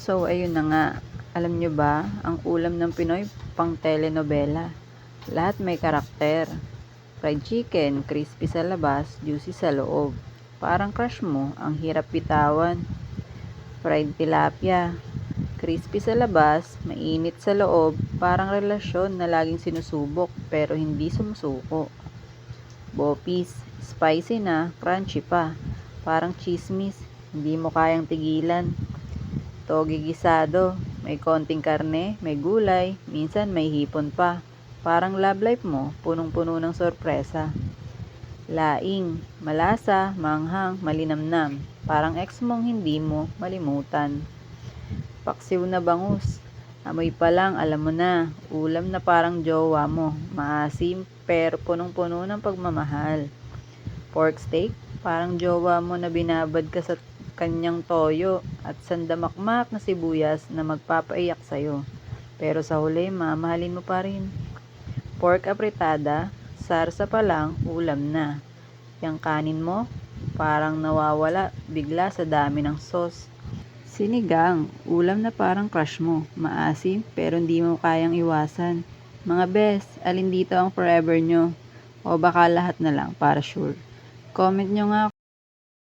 So, ayun na nga. Alam nyo ba, ang ulam ng Pinoy pang telenovela. Lahat may karakter. Fried chicken, crispy sa labas, juicy sa loob. Parang crush mo, ang hirap bitawan. Fried tilapia, crispy sa labas, mainit sa loob, parang relasyon na laging sinusubok pero hindi sumusuko. Bopis, spicy na, crunchy pa. Parang chismis, hindi mo kayang tigilan. Togi gisado, may konting karne, may gulay, minsan may hipon pa. Parang love life mo, punong-puno ng sorpresa. Laing, malasa, manghang, malinamnam. Parang ex mong hindi mo malimutan. Paksiw na bangus. Amoy pa lang, alam mo na. Ulam na parang jowa mo. Maasim, pero punong-puno ng pagmamahal. Pork steak, parang jowa mo na binabad ka sa kanyang toyo at sandamakmak na sibuyas na magpapaiyak sa'yo. Pero sa huli, mamahalin mo pa rin. Pork apritada, sarsa pa lang, ulam na. Yang kanin mo, parang nawawala bigla sa dami ng sauce. Sinigang, ulam na parang crush mo. Maasim, pero hindi mo kayang iwasan. Mga best, alin dito ang forever nyo? O baka lahat na lang, para sure. Comment nyo nga